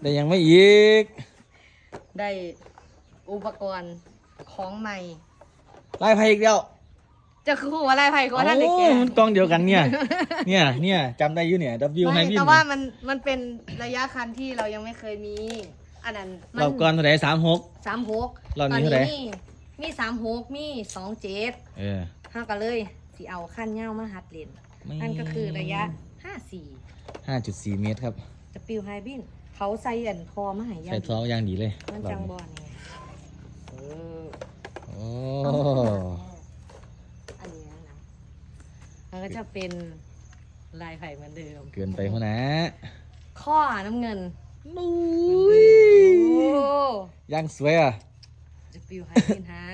แต่ยังไม่อีก ได้อุปกรณ์ของใหม่ไล่ไพ่อีกแล้วจะคือว่าอะไรไผ่ก็ท่านเด็กโอ้แก่มันกองเดียวกันเนี่ย เนี่ย เนี่ยจำได้อยู่เนี่ย W ไม่ให้วินแต่ว่ามันมันเป็นระยะคันที่เรายังไม่เคยมี อันนั้นมัรอบก่อนเท่าไหร่สามหกสามหกรอบนี้เท่าไหร่มีมีสามหกมีสองเจ็ดเออห้ากันเลยสิเอาขั้นเง่ามาหัดเล่นนั่นก็คือระยะห้าสี่ห้าจุดสี่เมตรครับจะ ปิวไฮบิน เขาใส่อันคอมาใหายยัใส่ท้องอย่างดีเลยมันจังบอลไงเออโอ้อันนี้นะมันก็จะเป็นลายไผ่เหมือนเดิม เกินไปหัวนะข้อน้ำเงินนุ้โอ้ยยังสวยอะจะปิวไฮบินฮะ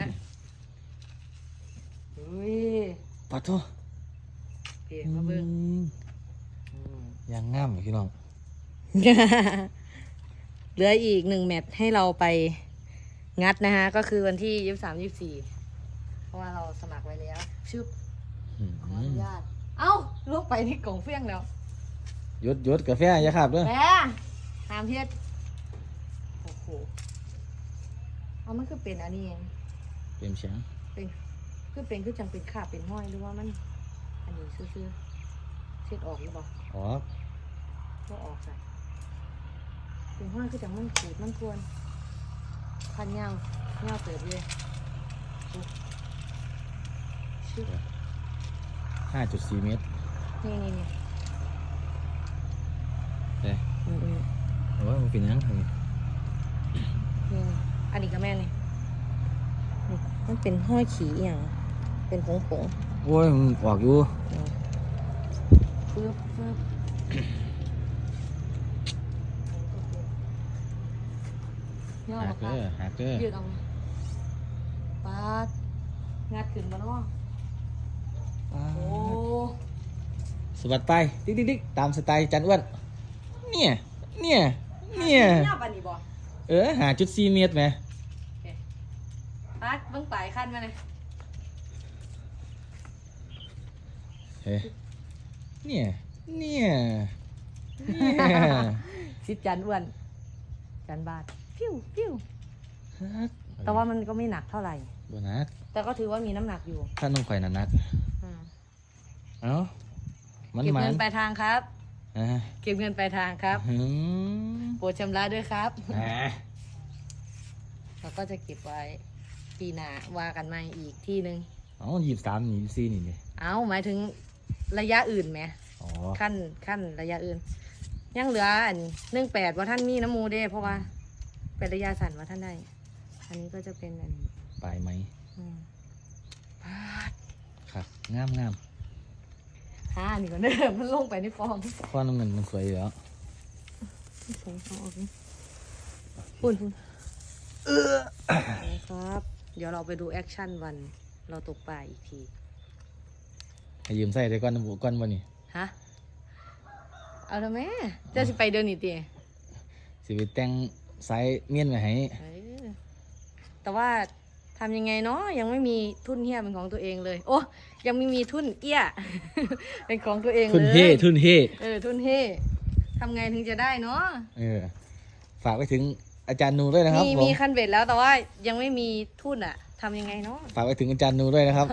อุ้ยปัดโทเปลี่ยนมาเบิ้งยังงามอยู่พี่น้อง เหลืออีกหนึ่งแมตช์ให้เราไปงัดนะฮะ ก็คือวันที่ยี่สามยี่สี่เพราะว่าเราสมัครไว้แล้วชื่ออืมขออนุญาต เอ้าลูกไปที่กล่องเฟี้ยงแล้วหยุดหยุดกาแฟอย่าขับด้วยแหมตามเพียรโอ้โหเอามันคือเป็นอันนี้เองเปลี่ยนเสียงเป็นคือเป็นคือจังเป็นขาบเป็นห้อยหรือว่ามัน อันนี้ซื่อๆเช็ดออกหรือเปล่าอ๋อก็ออกใส่ เป็นห้อยคือจังมันขูดมันควรพันยาวเงาวเติบเลยโอ้ชื่อห้าจุดสี่เมตร นี่นี่นี่เอ้ยอืมอืมโอ้ยมันเป็นยังไงนี่นี่อันนี้ก็แม่นี่นี่มันเป็นห้อยขีอหย่างเป็นผงผงโอ้ยมันออกอยู่ๆปึ๊บปึ๊บ ย่อหัมากเด้อหักเด้อยืดเอาไหมปาดงัดขึ้นมาเนาะโอ้สวัสดีไปดิ๊กดิ๊กดิ๊กตามสไตล์จันอ้วนเนี่ยเนี่ยเนี่ยหน้าปันนี่บ่เออหาจุดสี่เมตรไหมปาดเบิ่งปลายขั้นมาเลยเฮ้ยเนี่ยเนี่ยเนี่ย สิบจันอ้วนจันบาท พิ้วพิ้วฮักแต่ว่ามันก็ไม่หนักเท่าไหร่โบนัสแต่ก็ถือว่ามีน้ำหนักอยู่ถ้าน้องข่อยนันัก อืมเอ้ามันเก็บมัเงินนปลายทางครับ อ่าเก็บเงินปลายทางครับหืมโปรดชำระด้วยครับ อ่าเราก็จะเก็บไว้ปีหน้าว่ากันใหม่อีกที่หนึ่งเอ้ายี่สิบสามยี่สิบสี่นี่นี่เอาหมายถึงระยะอื่นไหมอ๋อขั้นขั้นระยะอื่น ยังเหลืออันหนึ่งแปดว่าท่านมีน้ำมูเด้เพราะว่า เป็นระยะสั่นว่าท่านได้อันนี้ก็จะเป็นอันนี้ปลายไหมอืมครับงามงามฮ่านี่ก็เดิมมันลงไปในฟองข้อน้ำเงินมันสวยอยู่แล้วใส่เขาออกนี่ปุ่นปุ่นครับ เดี๋ยวเราไปดูแอคชั่นวัน เราตกปลาอีกที ให้ยืมใส่ได้ก้อนน้ำบุก้อนบ่นี่ฮะ เอาทำไมจะสิไปเดินนี่ตี สิไปแต่ง สายเมียนไว้ให้เออแต่ว่าทำยังไงเนาะยังไม่มีทุนเฮียเป็นของตัวเองเลย โอ้ยังไม่มีทุนเอี้ย เป็นของตัวเองเลยทุนเฮ่ทุนเฮ่เออทุนเฮทำไงถึงจะได้เนาะเออ ฝากไปถึงอาจารย์นูด้วยนะครับมีผมมีคันเบ็ดแล้วแต่ว่ายังไม่มีทุนอะทำยังไงเนาะ ฝากไปถึงอาจารย์นูด้วยนะครับ